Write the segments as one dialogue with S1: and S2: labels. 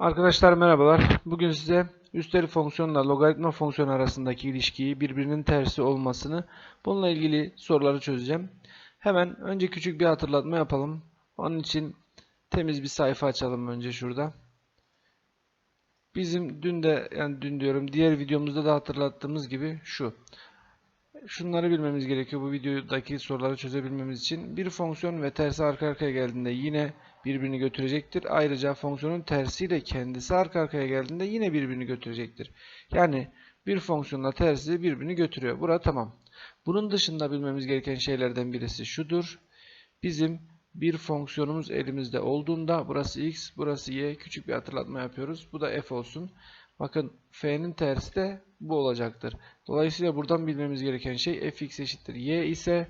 S1: Arkadaşlar merhabalar. Bugün size üstel fonksiyonla logaritma fonksiyonu arasındaki ilişkiyi birbirinin tersi olmasını bununla ilgili soruları çözeceğim. Hemen önce küçük bir hatırlatma yapalım. Onun için temiz bir sayfa açalım önce şurada. Bizim dün de yani dün diyorum diğer videomuzda da hatırlattığımız gibi şu. Şunları bilmemiz gerekiyor bu videodaki soruları çözebilmemiz için. Bir fonksiyon ve tersi arka arkaya geldiğinde yine birbirini götürecektir. Ayrıca fonksiyonun tersiyle kendisi arka arkaya geldiğinde yine birbirini götürecektir. Yani bir fonksiyonla tersi birbirini götürüyor. Bura tamam. Bunun dışında bilmemiz gereken şeylerden birisi şudur. Bizim bir fonksiyonumuz elimizde olduğunda burası x, burası y. Küçük bir hatırlatma yapıyoruz. Bu da f olsun. Bakın f'nin tersi de bu olacaktır. Dolayısıyla buradan bilmemiz gereken şey fx eşittir y ise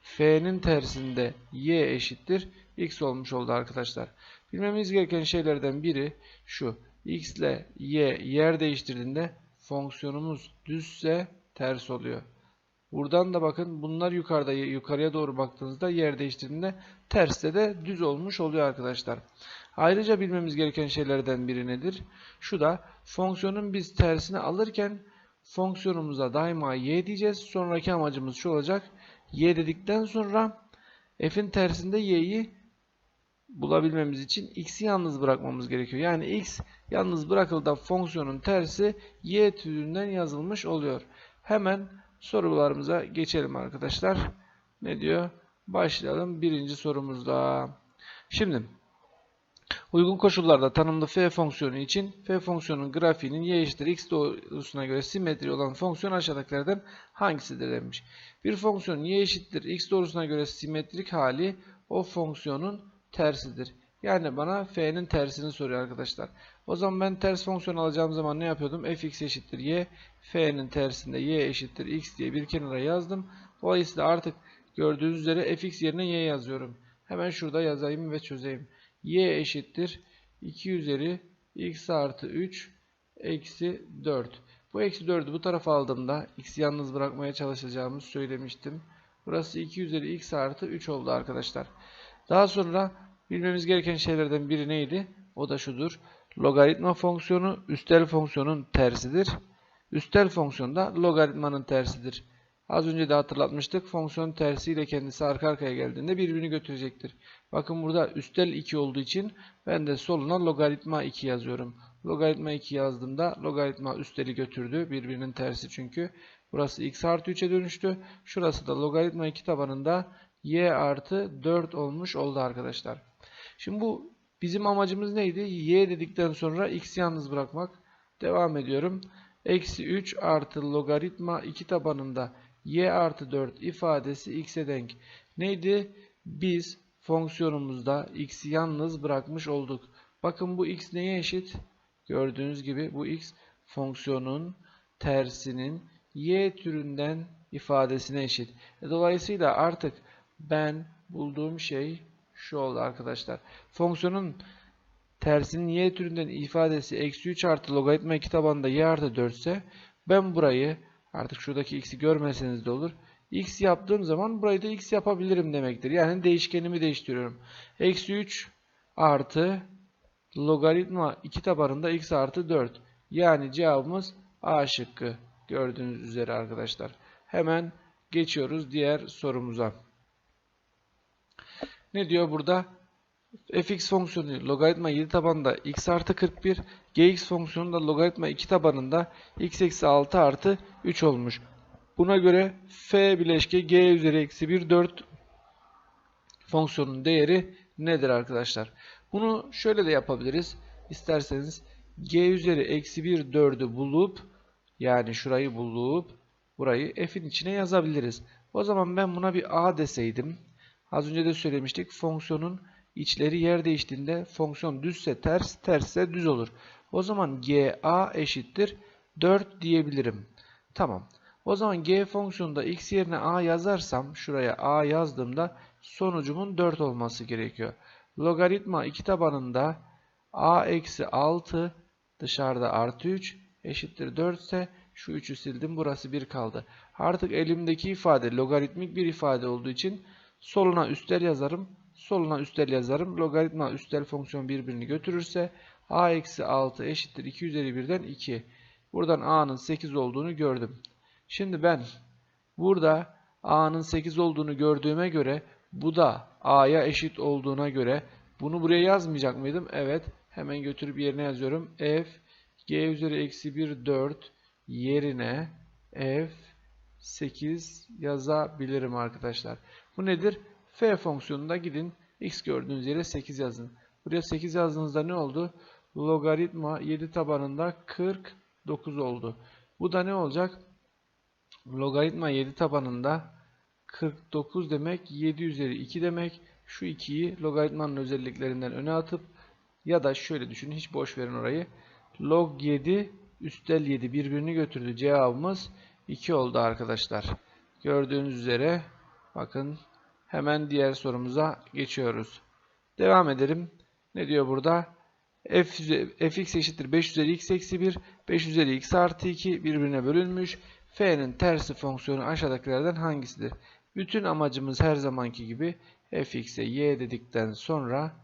S1: f'nin tersinde y eşittir x olmuş oldu arkadaşlar. Bilmemiz gereken şeylerden biri şu. x ile y yer değiştirdiğinde fonksiyonumuz düzse ters oluyor. Buradan da bakın bunlar yukarıda yukarıya doğru baktığınızda yer değiştirdiğinde terste de düz olmuş oluyor arkadaşlar. Ayrıca bilmemiz gereken şeylerden biri nedir? Şu da fonksiyonun biz tersini alırken fonksiyonumuza daima y diyeceğiz. Sonraki amacımız şu olacak. y dedikten sonra f'in tersinde y'yi bulabilmemiz için x'i yalnız bırakmamız gerekiyor. Yani x yalnız bırakıldığında fonksiyonun tersi y türünden yazılmış oluyor. Hemen sorularımıza geçelim arkadaşlar. Ne diyor? Başlayalım birinci sorumuzda. Şimdi uygun koşullarda tanımlı f fonksiyonu için f fonksiyonunun grafiğinin y eşittir x doğrusuna göre simetri olan fonksiyon aşağıdakilerden hangisidir demiş. Bir fonksiyonun y eşittir x doğrusuna göre simetrik hali o fonksiyonun tersidir. Yani bana f'nin tersini soruyor arkadaşlar. O zaman ben ters fonksiyon alacağım zaman ne yapıyordum? fx eşittir y, f'nin tersinde y eşittir x diye bir kenara yazdım. Dolayısıyla artık gördüğünüz üzere fx yerine y yazıyorum. Hemen şurada yazayım ve çözeyim. y eşittir 2 üzeri x artı 3 eksi 4. Bu eksi 4'ü bu tarafa aldığımda x'i yalnız bırakmaya çalışacağımızı söylemiştim. Burası 2 üzeri x artı 3 oldu arkadaşlar. Daha sonra bilmemiz gereken şeylerden biri neydi? O da şudur. Logaritma fonksiyonu üstel fonksiyonun tersidir. Üstel fonksiyon da logaritmanın tersidir. Az önce de hatırlatmıştık. Fonksiyon tersiyle kendisi arka arkaya geldiğinde birbirini götürecektir. Bakın burada üstel 2 olduğu için ben de soluna logaritma 2 yazıyorum. Logaritma 2 yazdığımda logaritma üsteli götürdü. Birbirinin tersi çünkü. Burası x artı 3'e dönüştü. Şurası da logaritma 2 tabanında y artı 4 olmuş oldu arkadaşlar. Şimdi bu bizim amacımız neydi? y dedikten sonra x'i yalnız bırakmak. Devam ediyorum. Eksi 3 artı logaritma 2 tabanında y artı 4 ifadesi x'e denk. Neydi? Biz fonksiyonumuzda x'i yalnız bırakmış olduk. Bakın bu x neye eşit? Gördüğünüz gibi bu x fonksiyonun tersinin y türünden ifadesine eşit. E, dolayısıyla artık ben bulduğum şey şu oldu arkadaşlar. Fonksiyonun tersinin y türünden ifadesi eksi 3 artı logaritma 2 tabanında y artı 4 ise ben burayı artık şuradaki x'i görmeseniz de olur. x yaptığım zaman burayı da x yapabilirim demektir. Yani değişkenimi değiştiriyorum. Eksi 3 artı logaritma 2 tabanında x artı 4. Yani cevabımız A şıkkı gördüğünüz üzere arkadaşlar. Hemen geçiyoruz diğer sorumuza. Ne diyor burada? fx fonksiyonu logaritma 7 tabanında x artı 41, gx fonksiyonu da logaritma 2 tabanında x eksi 6 artı 3 olmuş. Buna göre f bileşke g üzeri eksi 1 4 fonksiyonun değeri nedir arkadaşlar? Bunu şöyle de yapabiliriz. İsterseniz g üzeri eksi 1 4'ü bulup yani şurayı bulup burayı f'in içine yazabiliriz. O zaman ben buna bir a deseydim. Az önce de söylemiştik. Fonksiyonun içleri yer değiştiğinde fonksiyon düzse ters, tersse düz olur. O zaman GA eşittir 4 diyebilirim. Tamam. O zaman G fonksiyonunda x yerine A yazarsam şuraya A yazdığımda sonucumun 4 olması gerekiyor. Logaritma 2 tabanında A eksi 6 dışarıda artı 3 eşittir 4 ise şu 3'ü sildim. Burası 1 kaldı. Artık elimdeki ifade logaritmik bir ifade olduğu için Soluna üstel yazarım. Soluna üstel yazarım. Logaritma üstel fonksiyon birbirini götürürse a eksi 6 eşittir 2 üzeri 1'den 2. Buradan a'nın 8 olduğunu gördüm. Şimdi ben burada a'nın 8 olduğunu gördüğüme göre bu da a'ya eşit olduğuna göre bunu buraya yazmayacak mıydım? Evet. Hemen götürüp yerine yazıyorum. f g üzeri eksi 1 4 yerine f 8 yazabilirim arkadaşlar. Bu nedir? f fonksiyonunda gidin x gördüğünüz yere 8 yazın. Buraya 8 yazdığınızda ne oldu? Logaritma 7 tabanında 49 oldu. Bu da ne olacak? Logaritma 7 tabanında 49 demek 7 üzeri 2 demek. Şu 2'yi logaritmanın özelliklerinden öne atıp ya da şöyle düşünün hiç boş verin orayı. Log 7 üstel 7 birbirini götürdü. Cevabımız 2 oldu arkadaşlar. Gördüğünüz üzere bakın hemen diğer sorumuza geçiyoruz. Devam edelim. Ne diyor burada? F, fx eşittir 5 üzeri x eksi 1, 5 üzeri x artı 2 birbirine bölünmüş. F'nin tersi fonksiyonu aşağıdakilerden hangisidir? Bütün amacımız her zamanki gibi fx'e y dedikten sonra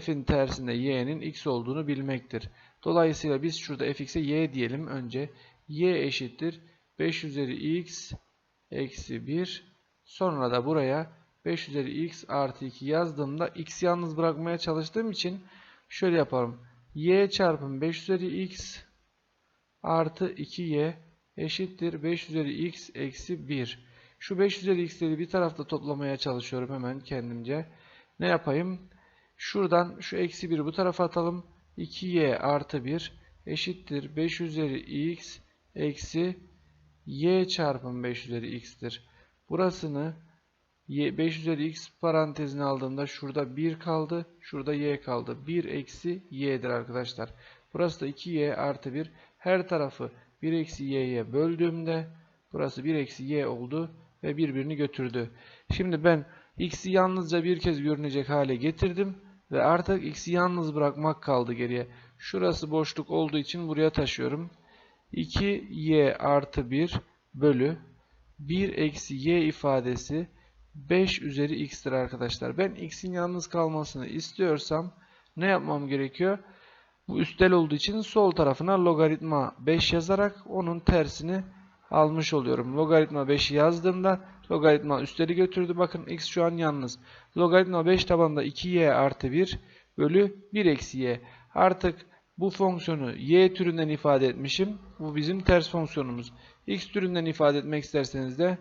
S1: f'in tersinde y'nin x olduğunu bilmektir. Dolayısıyla biz şurada fx'e y diyelim önce. y eşittir 5 üzeri x eksi 1. Sonra da buraya 5 üzeri x artı 2 yazdığımda x yalnız bırakmaya çalıştığım için şöyle yapalım. y çarpı 5 üzeri x artı 2y eşittir 5 üzeri x eksi 1. Şu 5 üzeri x'leri bir tarafta toplamaya çalışıyorum hemen kendimce. Ne yapayım? Şuradan şu eksi 1'i bu tarafa atalım. 2y artı 1 eşittir 5 üzeri x eksi y çarpı 5 üzeri x'tir. Burasını 5 üzeri x parantezine aldığımda şurada 1 kaldı. Şurada y kaldı. 1 eksi y'dir arkadaşlar. Burası da 2y artı 1. Her tarafı 1 eksi y'ye böldüğümde burası 1 eksi y oldu ve birbirini götürdü. Şimdi ben x'i yalnızca bir kez görünecek hale getirdim ve artık x'i yalnız bırakmak kaldı geriye. Şurası boşluk olduğu için buraya taşıyorum. 2y artı 1 bölü 1 eksi y ifadesi 5 üzeri x'tir arkadaşlar. Ben x'in yalnız kalmasını istiyorsam ne yapmam gerekiyor? Bu üstel olduğu için sol tarafına logaritma 5 yazarak onun tersini almış oluyorum. Logaritma 5'i yazdığımda logaritma üstleri götürdü. Bakın x şu an yalnız. Logaritma 5 tabanında 2y artı 1 bölü 1 eksi y. Artık bu fonksiyonu y türünden ifade etmişim. Bu bizim ters fonksiyonumuz. x türünden ifade etmek isterseniz de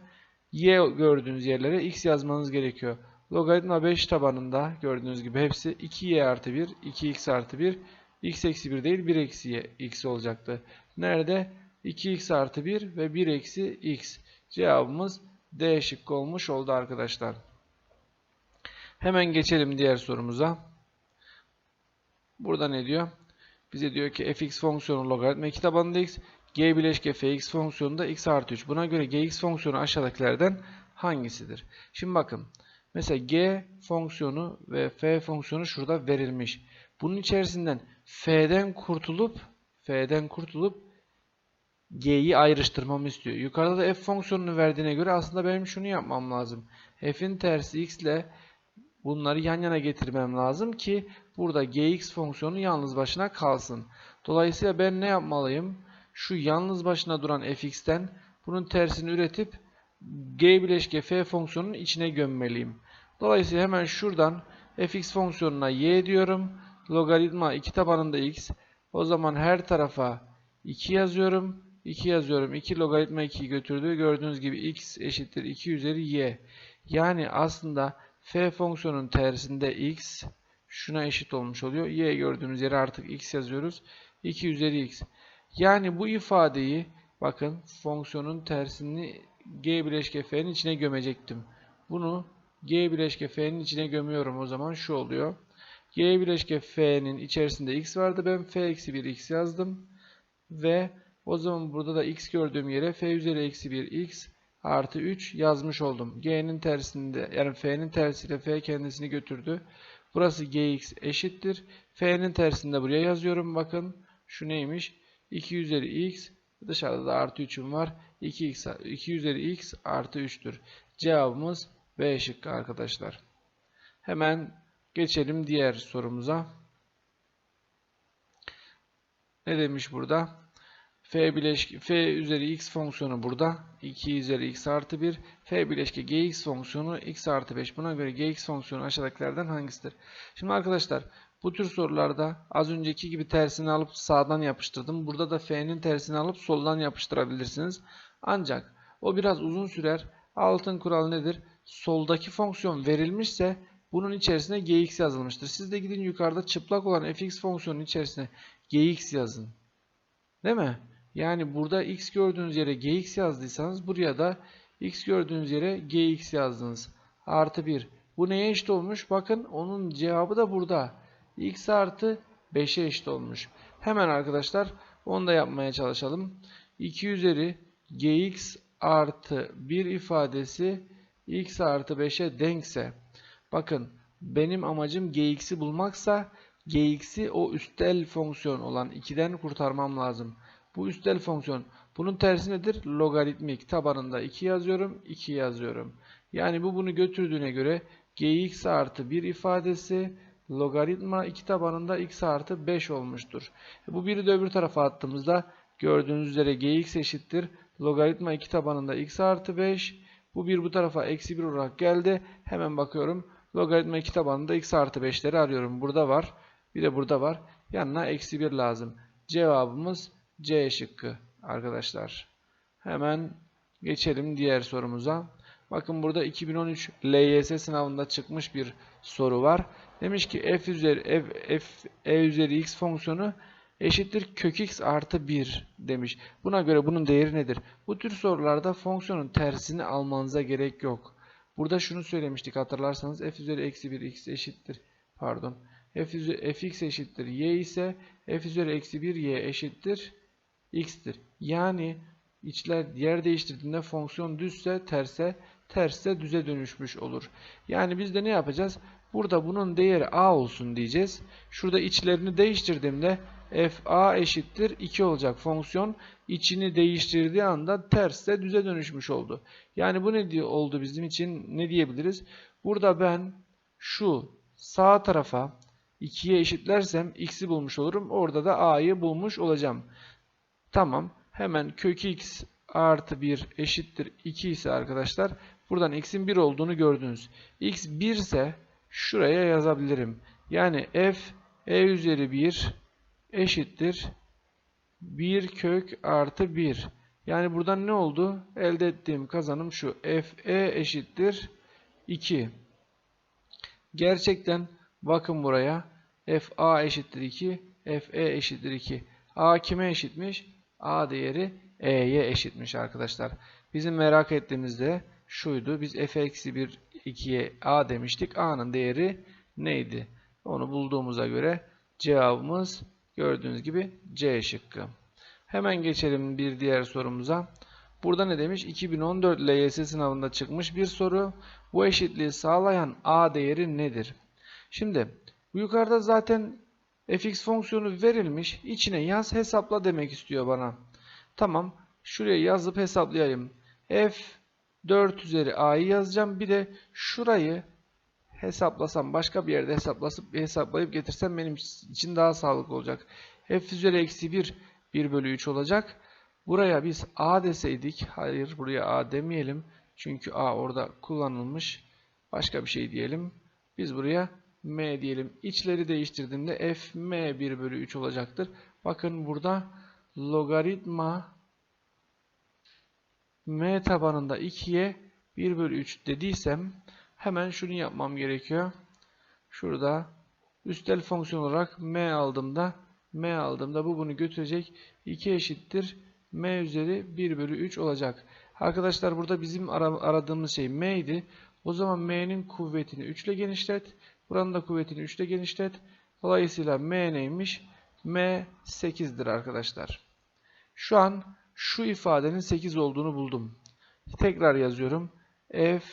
S1: y gördüğünüz yerlere x yazmanız gerekiyor. Logaritma 5 tabanında gördüğünüz gibi hepsi 2y artı 1, 2x artı 1, x eksi 1 değil 1 eksi y, x olacaktı. Nerede? 2x artı 1 ve 1 eksi x. Cevabımız D şıkkı olmuş oldu arkadaşlar. Hemen geçelim diğer sorumuza. Burada ne diyor? Bize diyor ki fx fonksiyonu logaritma 2 tabanında x, g bileşke fx fonksiyonunda x artı 3. Buna göre gx fonksiyonu aşağıdakilerden hangisidir? Şimdi bakın. Mesela g fonksiyonu ve f fonksiyonu şurada verilmiş. Bunun içerisinden f'den kurtulup f'den kurtulup g'yi ayrıştırmamı istiyor. Yukarıda da f fonksiyonunu verdiğine göre aslında benim şunu yapmam lazım. f'in tersi x ile bunları yan yana getirmem lazım ki burada gx fonksiyonu yalnız başına kalsın. Dolayısıyla ben ne yapmalıyım? Şu yalnız başına duran fx'ten bunun tersini üretip g bileşke f fonksiyonunun içine gömmeliyim. Dolayısıyla hemen şuradan fx fonksiyonuna y diyorum. Logaritma 2 tabanında x. O zaman her tarafa 2 yazıyorum. 2 yazıyorum. 2 logaritma 2'yi götürdü. Gördüğünüz gibi x eşittir 2 üzeri y. Yani aslında f fonksiyonun tersinde x şuna eşit olmuş oluyor. y gördüğünüz yere artık x yazıyoruz. 2 üzeri x. Yani bu ifadeyi bakın fonksiyonun tersini g bileşke f'nin içine gömecektim. Bunu g bileşke f'nin içine gömüyorum. O zaman şu oluyor. g bileşke f'nin içerisinde x vardı. Ben f eksi 1 x yazdım. Ve o zaman burada da x gördüğüm yere f üzeri eksi 1 x artı 3 yazmış oldum. g'nin tersinde yani f'nin tersiyle f kendisini götürdü. Burası gx eşittir. f'nin tersinde buraya yazıyorum. Bakın şu neymiş? 2 üzeri x dışarıda da artı 3'üm var. 2x, 2 üzeri x artı 3'tür. Cevabımız B şıkkı arkadaşlar. Hemen geçelim diğer sorumuza. ne demiş burada? F bileşki f üzeri x fonksiyonu burada. 2 üzeri x artı 1. f bileşki gx fonksiyonu x artı 5. Buna göre gx fonksiyonu aşağıdakilerden hangisidir? Şimdi arkadaşlar bu tür sorularda az önceki gibi tersini alıp sağdan yapıştırdım. Burada da f'nin tersini alıp soldan yapıştırabilirsiniz. Ancak o biraz uzun sürer. Altın kural nedir? Soldaki fonksiyon verilmişse bunun içerisine gx yazılmıştır. Siz de gidin yukarıda çıplak olan fx fonksiyonun içerisine gx yazın. Değil mi? Yani burada x gördüğünüz yere gx yazdıysanız buraya da x gördüğünüz yere gx yazdınız. Artı 1. Bu neye eşit olmuş? Bakın onun cevabı da burada. x artı 5'e eşit olmuş. Hemen arkadaşlar onu da yapmaya çalışalım. 2 üzeri gx artı 1 ifadesi x artı 5'e denkse bakın benim amacım gx'i bulmaksa gx'i o üstel fonksiyon olan 2'den kurtarmam lazım. Bu üstel fonksiyon. Bunun tersi nedir? Logaritmik. Tabanında 2 yazıyorum, 2 yazıyorum. Yani bu bunu götürdüğüne göre gx artı 1 ifadesi logaritma 2 tabanında x artı 5 olmuştur. Bu biri de öbür tarafa attığımızda gördüğünüz üzere gx eşittir. Logaritma 2 tabanında x artı 5. Bu bir bu tarafa eksi 1 olarak geldi. Hemen bakıyorum. Logaritma 2 tabanında x artı 5'leri arıyorum. Burada var. Bir de burada var. Yanına eksi 1 lazım. Cevabımız C şıkkı arkadaşlar. Hemen geçelim diğer sorumuza. Bakın burada 2013 LYS sınavında çıkmış bir soru var. Demiş ki f üzeri f, f e üzeri x fonksiyonu eşittir kök x artı 1 demiş. Buna göre bunun değeri nedir? Bu tür sorularda fonksiyonun tersini almanıza gerek yok. Burada şunu söylemiştik hatırlarsanız f üzeri eksi 1 x eşittir. Pardon. f üzeri fx eşittir y ise f üzeri eksi 1 y eşittir x'tir. Yani içler yer değiştirdiğinde fonksiyon düzse terse, tersse düze dönüşmüş olur. Yani biz de ne yapacağız? Burada bunun değeri a olsun diyeceğiz. Şurada içlerini değiştirdiğimde fa eşittir 2 olacak. Fonksiyon içini değiştirdiği anda tersse düze dönüşmüş oldu. Yani bu ne diye oldu bizim için? Ne diyebiliriz? Burada ben şu sağ tarafa 2'ye eşitlersem x'i bulmuş olurum. Orada da a'yı bulmuş olacağım. Tamam. Hemen kök x artı 1 eşittir 2 ise arkadaşlar buradan x'in 1 olduğunu gördünüz. x 1 ise şuraya yazabilirim. Yani f e üzeri 1 eşittir 1 kök artı 1. Yani buradan ne oldu? Elde ettiğim kazanım şu. f e eşittir 2. Gerçekten bakın buraya. f a eşittir 2. f e eşittir 2. a kime eşitmiş? A değeri E'ye eşitmiş arkadaşlar. Bizim merak ettiğimiz de şuydu. Biz f eksi 1 2'ye A demiştik. A'nın değeri neydi? Onu bulduğumuza göre cevabımız gördüğünüz gibi C şıkkı. Hemen geçelim bir diğer sorumuza. Burada ne demiş? 2014 LYS sınavında çıkmış bir soru. Bu eşitliği sağlayan A değeri nedir? Şimdi bu yukarıda zaten fx fonksiyonu verilmiş. İçine yaz hesapla demek istiyor bana. Tamam. Şuraya yazıp hesaplayayım. f 4 üzeri a'yı yazacağım. Bir de şurayı hesaplasam başka bir yerde hesaplasıp hesaplayıp getirsem benim için daha sağlıklı olacak. f üzeri eksi 1 1 bölü 3 olacak. Buraya biz a deseydik. Hayır buraya a demeyelim. Çünkü a orada kullanılmış. Başka bir şey diyelim. Biz buraya m diyelim. İçleri değiştirdiğimde f m 1 bölü 3 olacaktır. Bakın burada logaritma m tabanında 2'ye 1 bölü 3 dediysem hemen şunu yapmam gerekiyor. Şurada üstel fonksiyon olarak m aldığımda m aldığımda bu bunu götürecek. 2 eşittir m üzeri 1 bölü 3 olacak. Arkadaşlar burada bizim aradığımız şey m idi. O zaman m'nin kuvvetini 3 ile genişlet. Buranın da kuvvetini 3 ile genişlet. Dolayısıyla m neymiş? m 8'dir arkadaşlar. Şu an şu ifadenin 8 olduğunu buldum. Tekrar yazıyorum. f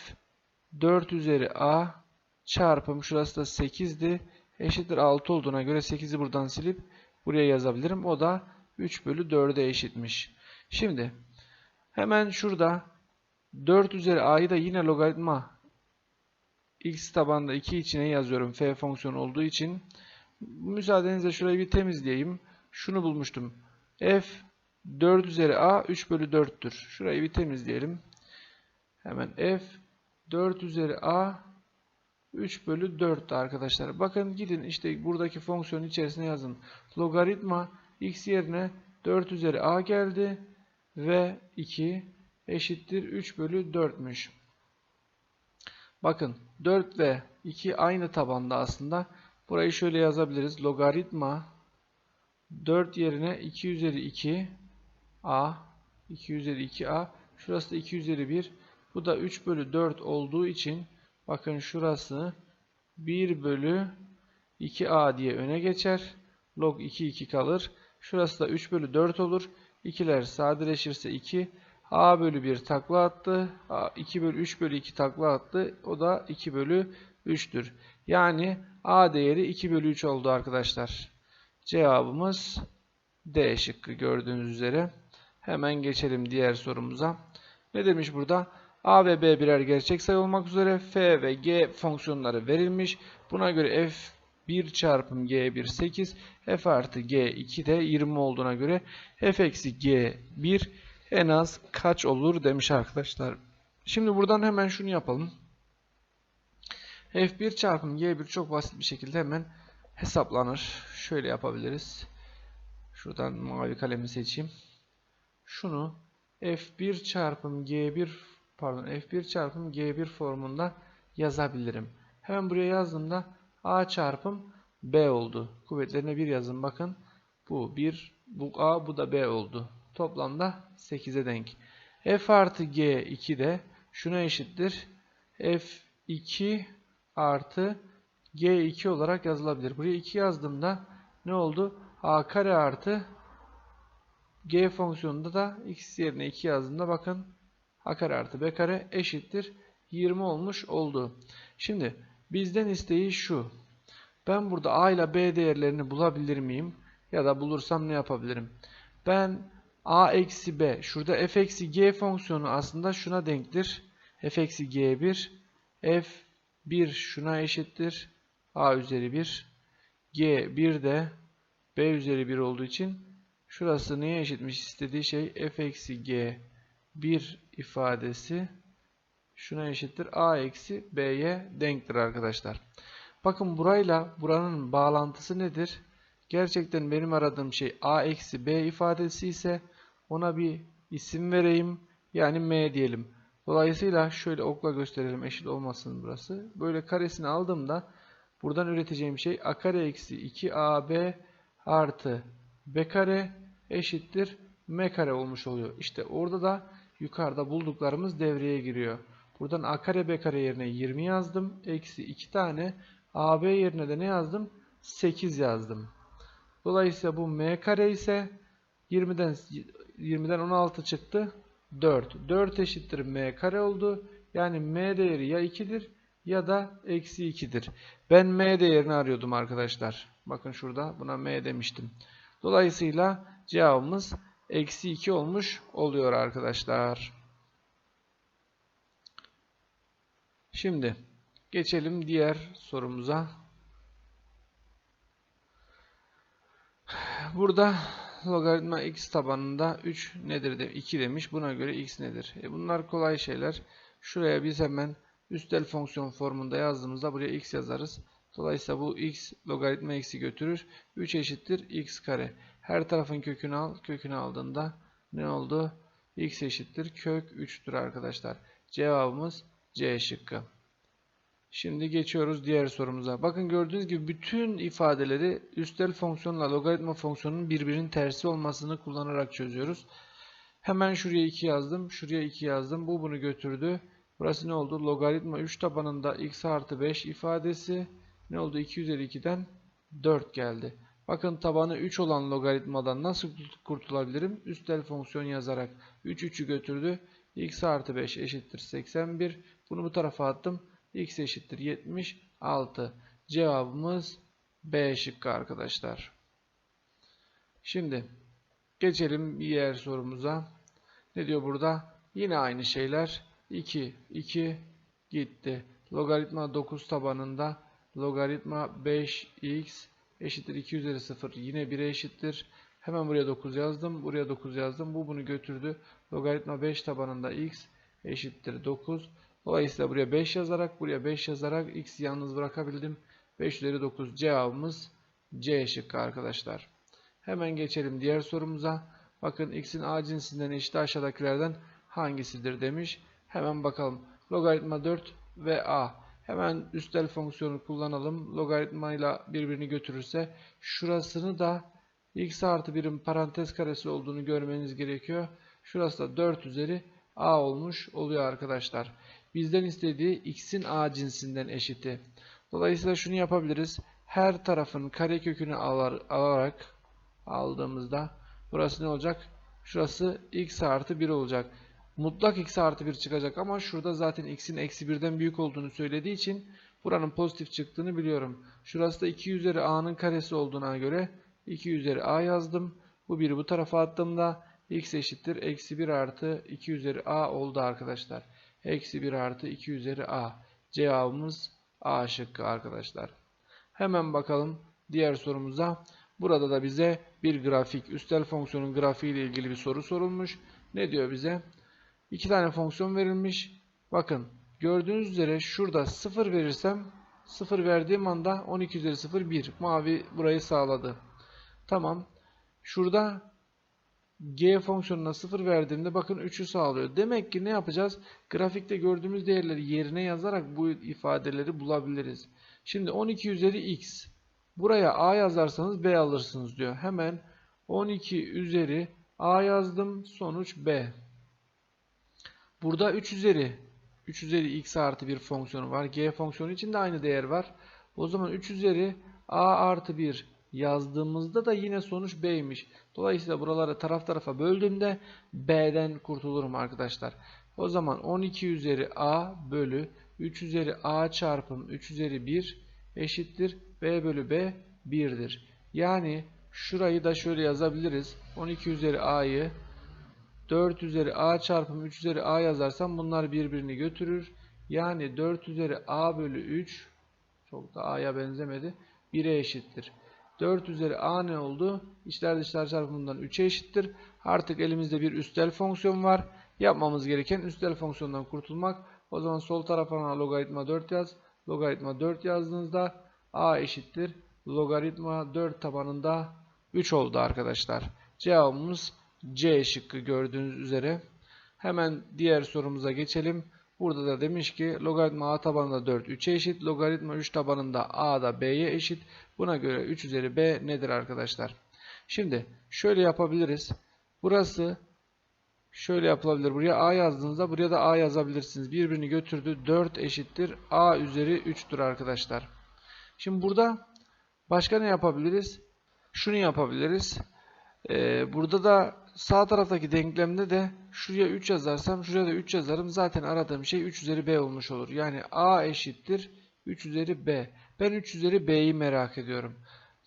S1: 4 üzeri a çarpım şurası da 8'di. Eşittir 6 olduğuna göre 8'i buradan silip buraya yazabilirim. O da 3 bölü 4'e eşitmiş. Şimdi hemen şurada 4 üzeri a'yı da yine logaritma x tabanında 2 içine yazıyorum. f fonksiyonu olduğu için. Müsaadenizle şurayı bir temizleyeyim. şunu bulmuştum. F 4 üzeri A 3 bölü 4'tür. Şurayı bir temizleyelim. Hemen F 4 üzeri A 3 bölü 4 arkadaşlar. Bakın gidin işte buradaki fonksiyonun içerisine yazın. Logaritma x yerine 4 üzeri a geldi ve 2 eşittir 3 bölü 4'müş. Bakın 4 ve 2 aynı tabanda aslında. Burayı şöyle yazabiliriz. Logaritma 4 yerine 2 üzeri 2 a 2 üzeri 2a şurası da 2 üzeri 1 bu da 3 bölü 4 olduğu için bakın şurası 1 bölü 2a diye öne geçer. Log 2 2 kalır. Şurası da 3 bölü 4 olur. 2'ler sadeleşirse 2. a bölü 1 takla attı. A, 2 bölü 3 bölü 2 takla attı. O da 2 bölü 3'tür. Yani a değeri 2 bölü 3 oldu arkadaşlar. Cevabımız D şıkkı gördüğünüz üzere. Hemen geçelim diğer sorumuza. Ne demiş burada? A ve B birer gerçek sayı olmak üzere F ve G fonksiyonları verilmiş. Buna göre F 1 çarpım G1 8, F artı G2 de 20 olduğuna göre F eksi G1 en az kaç olur demiş arkadaşlar. Şimdi buradan hemen şunu yapalım. F1 çarpım G1 çok basit bir şekilde hemen hesaplanır. Şöyle yapabiliriz. Şuradan mavi kalemi seçeyim. Şunu F1 çarpım G1 pardon F1 çarpım G1 formunda yazabilirim. Hemen buraya yazdığımda A çarpım B oldu. Kuvvetlerine 1 yazın bakın. Bu 1, bu A, bu da B oldu. Toplamda 8'e denk. F artı G 2 de şuna eşittir. F2 artı G2 olarak yazılabilir. Buraya 2 yazdığımda ne oldu? A kare artı G fonksiyonunda da x yerine 2 yazdığımda bakın A kare artı B kare eşittir 20 olmuş oldu. Şimdi bizden isteği şu. Ben burada A ile B değerlerini bulabilir miyim? Ya da bulursam ne yapabilirim? Ben A eksi B. Şurada f eksi G fonksiyonu aslında şuna denktir. f eksi G1 F1 şuna eşittir. A üzeri 1. G1 de B üzeri 1 olduğu için şurası neye eşitmiş istediği şey f eksi G 1 ifadesi şuna eşittir. A eksi B'ye denktir arkadaşlar. Bakın burayla buranın bağlantısı nedir? Gerçekten benim aradığım şey A eksi B ifadesi ise ona bir isim vereyim. Yani M diyelim. Dolayısıyla şöyle okla gösterelim eşit olmasın burası. Böyle karesini aldığımda buradan üreteceğim şey A kare eksi 2AB artı B kare eşittir M kare olmuş oluyor. İşte orada da yukarıda bulduklarımız devreye giriyor. Buradan A kare B kare yerine 20 yazdım. Eksi 2 tane AB yerine de ne yazdım? 8 yazdım. Dolayısıyla bu M kare ise 20'den 20'den 16 çıktı. 4. 4 eşittir M kare oldu. Yani M değeri ya 2'dir ya da eksi 2'dir. Ben M değerini arıyordum arkadaşlar. Bakın şurada buna M demiştim. Dolayısıyla cevabımız eksi 2 olmuş oluyor arkadaşlar. Şimdi geçelim diğer sorumuza. Burada logaritma x tabanında 3 nedir de 2 demiş. Buna göre x nedir? E bunlar kolay şeyler. Şuraya biz hemen üstel fonksiyon formunda yazdığımızda buraya x yazarız. Dolayısıyla bu x logaritma x'i götürür. 3 eşittir x kare. Her tarafın kökünü al. Kökünü aldığında ne oldu? x eşittir kök 3'tür arkadaşlar. Cevabımız C şıkkı. Şimdi geçiyoruz diğer sorumuza. Bakın gördüğünüz gibi bütün ifadeleri üstel fonksiyonla logaritma fonksiyonunun birbirinin tersi olmasını kullanarak çözüyoruz. Hemen şuraya 2 yazdım. Şuraya 2 yazdım. Bu bunu götürdü. Burası ne oldu? Logaritma 3 tabanında x artı 5 ifadesi ne oldu? 2 üzeri 2'den 4 geldi. Bakın tabanı 3 olan logaritmadan nasıl kurtulabilirim? Üstel fonksiyon yazarak 3 3'ü götürdü. x artı 5 eşittir 81. Bunu bu tarafa attım x eşittir 76. Cevabımız B şıkkı arkadaşlar. Şimdi geçelim diğer sorumuza. Ne diyor burada? Yine aynı şeyler. 2, 2 gitti. Logaritma 9 tabanında logaritma 5x eşittir 2 üzeri 0 yine 1'e eşittir. Hemen buraya 9 yazdım. Buraya 9 yazdım. Bu bunu götürdü. Logaritma 5 tabanında x eşittir 9. Dolayısıyla buraya 5 yazarak buraya 5 yazarak x'i yalnız bırakabildim. 5 üzeri 9 cevabımız C şıkkı arkadaşlar. Hemen geçelim diğer sorumuza. Bakın x'in a cinsinden eşit aşağıdakilerden hangisidir demiş. Hemen bakalım. Logaritma 4 ve a. Hemen üstel fonksiyonu kullanalım. Logaritma ile birbirini götürürse şurasını da x artı 1'in parantez karesi olduğunu görmeniz gerekiyor. Şurası da 4 üzeri a olmuş oluyor arkadaşlar. Bizden istediği x'in a cinsinden eşiti. Dolayısıyla şunu yapabiliriz. Her tarafın karekökünü alar, alarak aldığımızda burası ne olacak? Şurası x artı 1 olacak. Mutlak x artı 1 çıkacak ama şurada zaten x'in eksi 1'den büyük olduğunu söylediği için buranın pozitif çıktığını biliyorum. Şurası da 2 üzeri a'nın karesi olduğuna göre 2 üzeri a yazdım. Bu biri bu tarafa attığımda x eşittir. Eksi 1 artı 2 üzeri a oldu arkadaşlar. Eksi 1 artı 2 üzeri a. Cevabımız a şıkkı arkadaşlar. Hemen bakalım diğer sorumuza. Burada da bize bir grafik, üstel fonksiyonun grafiği ile ilgili bir soru sorulmuş. Ne diyor bize? İki tane fonksiyon verilmiş. Bakın gördüğünüz üzere şurada 0 verirsem 0 verdiğim anda 12 üzeri 0 1. Mavi burayı sağladı. Tamam. Şurada g fonksiyonuna 0 verdiğimde bakın 3'ü sağlıyor. Demek ki ne yapacağız? Grafikte gördüğümüz değerleri yerine yazarak bu ifadeleri bulabiliriz. Şimdi 12 üzeri x. Buraya a yazarsanız b alırsınız diyor. Hemen 12 üzeri a yazdım. Sonuç b. Burada 3 üzeri 3 üzeri x artı bir fonksiyonu var. G fonksiyonu için de aynı değer var. O zaman 3 üzeri a artı 1 yazdığımızda da yine sonuç b'ymiş. Dolayısıyla buraları taraf tarafa böldüğümde b'den kurtulurum arkadaşlar. O zaman 12 üzeri a bölü 3 üzeri a çarpım 3 üzeri 1 eşittir b bölü b 1'dir. Yani şurayı da şöyle yazabiliriz. 12 üzeri a'yı 4 üzeri a çarpım 3 üzeri a yazarsam bunlar birbirini götürür. Yani 4 üzeri a bölü 3 çok da a'ya benzemedi. 1'e eşittir. 4 üzeri a ne oldu? İçler dışlar çarpımından 3'e eşittir. Artık elimizde bir üstel fonksiyon var. Yapmamız gereken üstel fonksiyondan kurtulmak. O zaman sol tarafa logaritma 4 yaz. Logaritma 4 yazdığınızda a eşittir. Logaritma 4 tabanında 3 oldu arkadaşlar. Cevabımız C şıkkı gördüğünüz üzere. Hemen diğer sorumuza geçelim. Burada da demiş ki logaritma a tabanında 4 3'e eşit. Logaritma 3 tabanında a da b'ye eşit. Buna göre 3 üzeri b nedir arkadaşlar? Şimdi şöyle yapabiliriz. Burası şöyle yapılabilir. Buraya a yazdığınızda buraya da a yazabilirsiniz. Birbirini götürdü. 4 eşittir. a üzeri 3'tür arkadaşlar. Şimdi burada başka ne yapabiliriz? Şunu yapabiliriz. Ee, burada da sağ taraftaki denklemde de şuraya 3 yazarsam şuraya da 3 yazarım. Zaten aradığım şey 3 üzeri b olmuş olur. Yani a eşittir 3 üzeri b. Ben 3 üzeri b'yi merak ediyorum.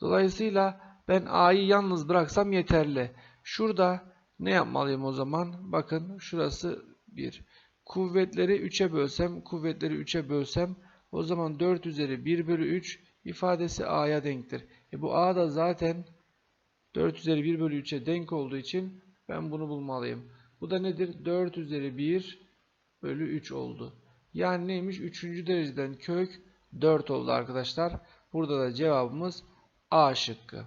S1: Dolayısıyla ben a'yı yalnız bıraksam yeterli. Şurada ne yapmalıyım o zaman? Bakın şurası 1. Kuvvetleri 3'e bölsem, kuvvetleri 3'e bölsem o zaman 4 üzeri 1 bölü 3 ifadesi a'ya denktir. E bu a da zaten 4 üzeri 1 bölü 3'e denk olduğu için ben bunu bulmalıyım. Bu da nedir? 4 üzeri 1 bölü 3 oldu. Yani neymiş? 3. dereceden kök 4 oldu arkadaşlar. Burada da cevabımız A şıkkı.